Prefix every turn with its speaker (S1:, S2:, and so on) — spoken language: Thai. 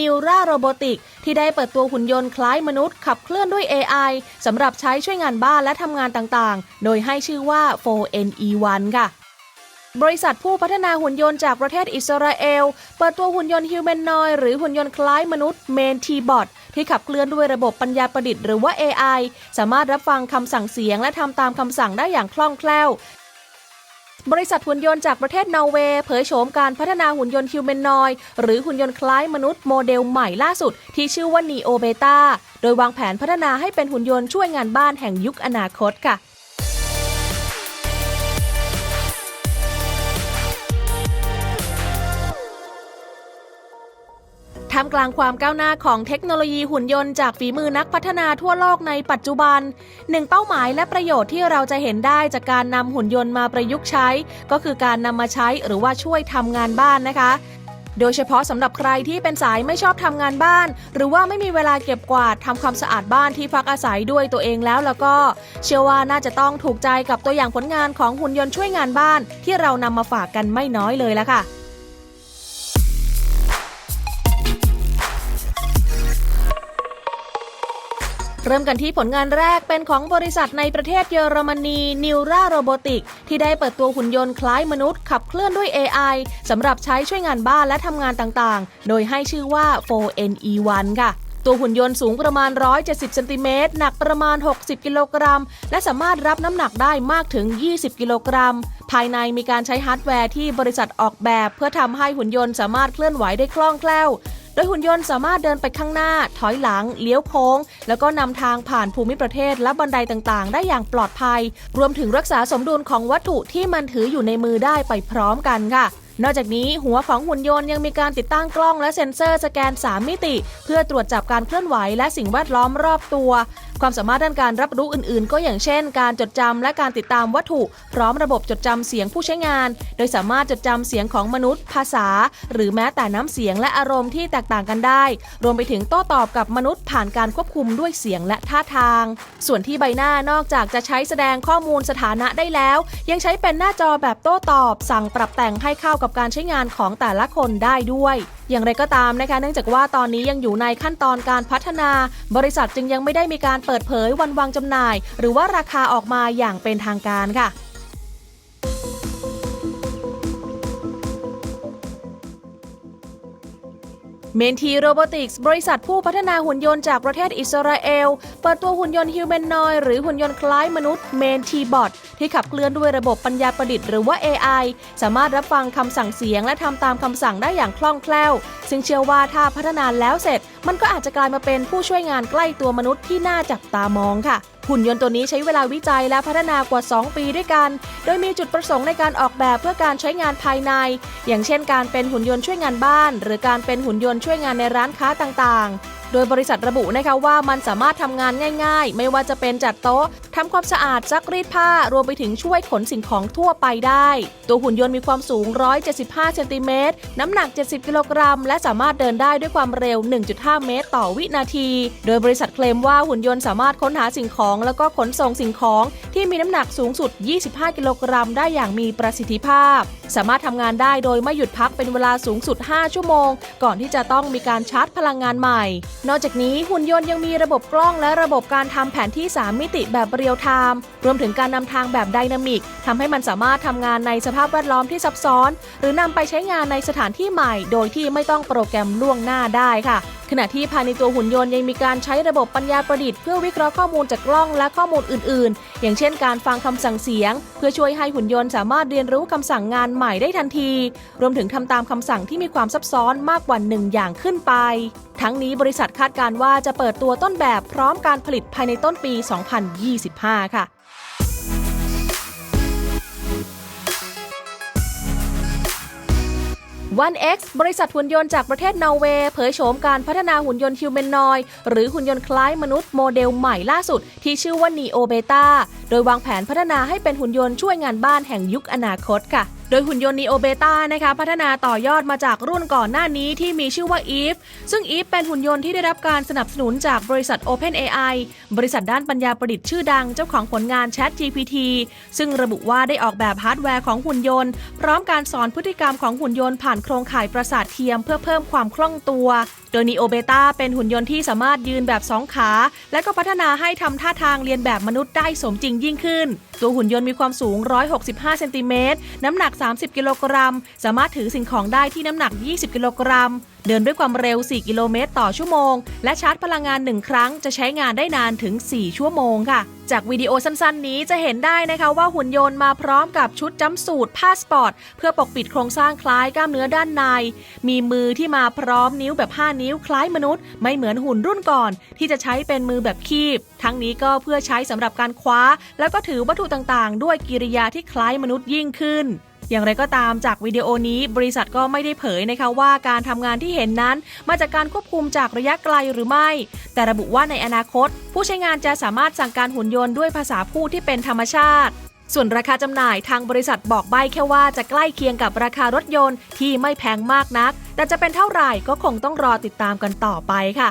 S1: n e u r a Robotic ที่ได้เปิดตัวหุ่นยนต์คล้ายมนุษย์ขับเคลื่อนด้วย AI สำหรับใช้ช่วยงานบ้านและทำงานต่างๆ โดยให้ชื่อว่า 4NE1 ค่ะบริษัทผู้พัฒนาหุ่นยนต์จากประเทศอิสราเอล เปิดตัวหุ่นยนต์ฮิวแมนนอยหรือหุ่นยนต์คล้ายมนุษย์เมนทีบอทที่ขับเคลื่อนด้วยระบบปัญญาประดิษฐ์หรือว่า AI สามารถรับฟังคำสั่งเสียงและทำตามคำสั่งได้อย่างคล่องแคล่ว บริษัทหุ่นยนต์จากประเทศนอร์เวย์เผยโฉมการพัฒนาหุ่นยนต์ฮิวแมนนอยหรือหุ่นยนต์คล้ายมนุษย์โมเดลใหม่ล่าสุด ที่ชื่อว่านีโอเบตาโดยวางแผนพัฒนาให้เป็นหุ่นยนต์ช่วยงานบ้านแห่งยุคอนาคตค่ะ ท่ามกลางความก้าวหน้าของเทคโนโลยีหุ่นยนต์จากฝีมือนักพัฒนาทั่วโลกในปัจจุบันหนึ่งเป้าหมายและประโยชน์ที่เราจะเห็นได้จากการนำหุ่นยนต์มาประยุกต์ใช้ ก็คือการนำมาใช้หรือว่าช่วยทำงานบ้านนะคะ โดยเฉพาะสำหรับใครที่เป็นสายไม่ชอบทำงานบ้าน หรือว่าไม่มีเวลาเก็บกวาดทำความสะอาดบ้านที่พักอาศัยด้วยตัวเองแล้วแล้วก็ เชื่อว่าน่าจะต้องถูกใจกับตัวอย่างผลงานของหุ่นยนต์ช่วยงานบ้าน ที่เรานำมาฝากกันไม่น้อยเลยละค่ะ เริ่มกันที่ผลงานแรกเป็นของบริษัทในประเทศเยอรมนี n e u r a Robotic ที่ได้เปิดตัวหุ่นยนต์คล้ายมนุษย์ขับเคลื่อนด้วย AI สำหรับใช้ช่วยงานบ้านและทำงานต่างๆ โดยให้ชื่อว่า 4NE1 ค่ะ ตัวหุ่นยนต์สูงประมาณ 170เซนติเมตรหนักประมาณ 60 กิโลกรัม และสามารถรับน้ำหนักได้มากถึง 20 กิโลกรัม ภายในมีการใช้ฮาร์ดแวร์ที่บริษัทออกแบบ เพื่อทำให้หุ่นยนต์สามารถเคลื่อนไหวได้คล่องแคล่ว โดยหุ่นยนต์สามารถเดินไปข้างหน้า ถอยหลัง เลี้ยวโค้ง แล้วก็นำทางผ่านภูมิประเทศและบันไดต่างๆ ได้อย่างปลอดภัย รวมถึงรักษาสมดุลของวัตถุที่มันถืออยู่ในมือได้ไปพร้อมกันค่ะนอกจากนี้หัวของหุ่นยนต์ยังมีการติดตั้งกล้องและเซ็นเซอร์สแกน 3 มิติ เพื่อตรวจจับการเคลื่อนไหวและสิ่งแวดล้อมรอบตัว ความสามารถด้านการรับรู้อื่นๆ ก็อย่างเช่น การจดจำและการติดตามวัตถุ พร้อมระบบจดจำเสียงผู้ใช้งาน โดยสามารถจดจำเสียงของมนุษย์ ภาษา หรือแม้แต่น้ำเสียงและอารมณ์ที่แตกต่างกันได้ รวมไปถึงโต้ตอบกับมนุษย์ผ่านการควบคุมด้วยเสียงและท่าทาง ส่วนที่ใบหน้านอกจากจะใช้แสดงข้อมูลสถานะได้แล้ว ยังใช้เป็นหน้าจอแบบโต้ตอบ สั่งปรับแต่งให้เข้ากับการใช้งานของแต่ละคนได้ด้วยอย่างไรก็ตามนะคะ เนื่องจากว่าตอนนี้ยังอยู่ในขั้นตอนการพัฒนา บริษัทจึงยังไม่ได้มีการเปิดเผยวันวางจำหน่าย หรือว่าราคาออกมาอย่างเป็นทางการค่ะ เมนทีโรบอติกส์บริษัทผู้พัฒนาหุ่นยนต์จากประเทศอิสราเอล เปิดตัวหุ่นยนต์ฮิวแมนนอยหรือหุ่นยนต์คล้ายมนุษย์เมนทีบอทที่ขับเคลื่อนด้วยระบบปัญญาประดิษฐ์หรือว่า AI สามารถรับฟังคำสั่งเสียงและทำตามคำสั่งได้อย่างคล่องแคล่ว ซึ่งเชื่อว่าถ้าพัฒนาแล้วเสร็จ มันก็อาจจะกลายมาเป็นผู้ช่วยงานใกล้ตัวมนุษย์ที่น่าจับตามองค่ะ หุ่นยนต์ตัวนี้ใช้เวลาวิจัยและพัฒนากว่า 2 ปีด้วยกัน โดยมีจุดประสงค์ในการออกแบบเพื่อการใช้งานภายใน อย่างเช่นการเป็นหุ่นยนต์ช่วยงานบ้าน หรือการเป็นหุ่นยนต์ช่วยงานในร้านค้าต่างๆ โดยบริษัทระบุนะคะว่ามันสามารถทำงานง่าย ๆ ไม่ว่าจะเป็นจัดโต๊ะทำความสะอาดซักรีดผ้ารวมไปถึงช่วยขนสิ่งของทั่วไปได้ ตัวหุ่นยนต์มีความสูง 175 เซนติเมตร น้ำหนัก 70 กิโลกรัม และสามารถเดินได้ด้วยความเร็ว 1.5 เมตร ต่อวินาที โดยบริษัทเคลมว่าหุ่นยนต์สามารถค้นหาสิ่งของ แล้วก็ขนส่งสิ่งของ ที่มีน้ำหนักสูงสุด 25 กิโลกรัม ได้อย่างมีประสิทธิภาพ สามารถทำงานได้โดยไม่หยุดพักเป็นเวลาสูงสุด 5 ชั่วโมง ก่อนที่จะต้องมีการชาร์จพลังงานใหม่นอกจากนี้หุ่นยนต์ยังมีระบบกล้องและระบบการทำแผนที่ 3 มิติแบบเรียลไทม์รวมถึงการนำทางแบบไดนามิกทำให้มันสามารถทำงานในสภาพแวดล้อมที่ซับซ้อน หรือนำไปใช้งานในสถานที่ใหม่ โดยที่ไม่ต้องโปรแกรมล่วงหน้าได้ค่ะ ขณะที่ภายในตัวหุ่นยนต์ยังมีการใช้ระบบปัญญาประดิษฐ์เพื่อวิเคราะห์ข้อมูลจากกล้องและข้อมูลอื่น ๆ อย่างเช่น การฟังคำสั่งเสียง เพื่อช่วยให้หุ่นยนต์สามารถเรียนรู้คำสั่งงานใหม่ได้ทันที รวมถึงทำตามคำสั่งที่มีความซับซ้อนมากกว่าหนึ่งอย่างขึ้นไป ทั้งนี้บริษัทคาดการว่าจะเปิดตัวต้นแบบพร้อมการผลิตภายในต้นปี 2025 ค่ะ OneX บริษัทหุ่นยนต์จากประเทศนอร์เวย์เผยโฉมการพัฒนาหุ่นยนต์ฮิวแมนนอยหรือหุ่นยนต์คล้ายมนุษย์โมเดลใหม่ล่าสุด ที่ชื่อว่า Neo Beta โดยวางแผนพัฒนาให้เป็นหุ่นยนต์ช่วยงานบ้านแห่งยุคอนาคตค่ะ โดยหุ่นยนต์นีโอเบต้านะคะพัฒนาต่อยอดมาจากรุ่นก่อนหน้านี้ที่มีชื่อว่า Eve ซึ่ง Eve เป็นหุ่นยนต์ที่ได้รับการสนับสนุนจากบริษัท OpenAI บริษัทด้านปัญญาประดิษฐ์ชื่อดังเจ้าของผลงาน ChatGPT ซึ่งระบุว่าได้ออกแบบฮาร์ดแวร์ของหุ่นยนต์ พร้อมการสอนพฤติกรรมของหุ่นยนต์ผ่านโครงข่ายประสาทเทียมเพื่อเพิ่มความคล่องตัว โดย Neo Beta เป็นหุ่นยนต์ที่สามารถยืนแบบ 2 ขา และก็พัฒนาให้ทำท่าทางเรียนแบบมนุษย์ได้สมจริงยิ่งขึ้น ตัวหุ่นยนต์มีความสูง 165 เซนติเมตร น้ำหนัก 30 กิโลกรัม สามารถถือสิ่งของได้ที่น้ำหนัก 20 กิโลกรัม เดินด้วยความเร็ว 4 กิโลเมตรต่อชั่วโมง และชาร์จพลังงาน 1 ครั้งจะใช้งานได้นานถึง 4 ชั่วโมงค่ะ จากวิดีโอสั้นๆ นี้จะเห็นได้นะคะว่าหุ่นยนต์มาพร้อมกับชุดจัมสูทผ้าสปอร์ต เพื่อปกปิดโครงสร้างคล้ายกล้ามเนื้อด้านใน มีมือที่มาพร้อมนิ้วแบบ 5 นิ้วคล้ายมนุษย์ ไม่เหมือนหุ่นรุ่นก่อน ที่จะใช้เป็นมือแบบคีบ ทั้งนี้ก็เพื่อใช้สำหรับการคว้า แล้วก็ถือวัตถุต่างๆ ด้วยกิริยาที่คล้ายมนุษย์ยิ่งขึ้น อย่างไรก็ตามจากวิดีโอนี้บริษัทก็ไม่ได้เผยนะคะว่าการทำงานที่เห็นนั้น มาจากการควบคุมจากระยะไกลหรือไม่ แต่ระบุว่าในอนาคต ผู้ใช้งานจะสามารถสั่งการหุ่นยนต์ด้วยภาษาพูดที่เป็นธรรมชาติ ส่วนราคาจำหน่ายทางบริษัทบอกใบ้แค่ว่าจะใกล้เคียงกับราคารถยนต์ที่ไม่แพงมากนัก แต่จะเป็นเท่าไหร่ก็คงต้องรอติดตามกันต่อไปค่ะ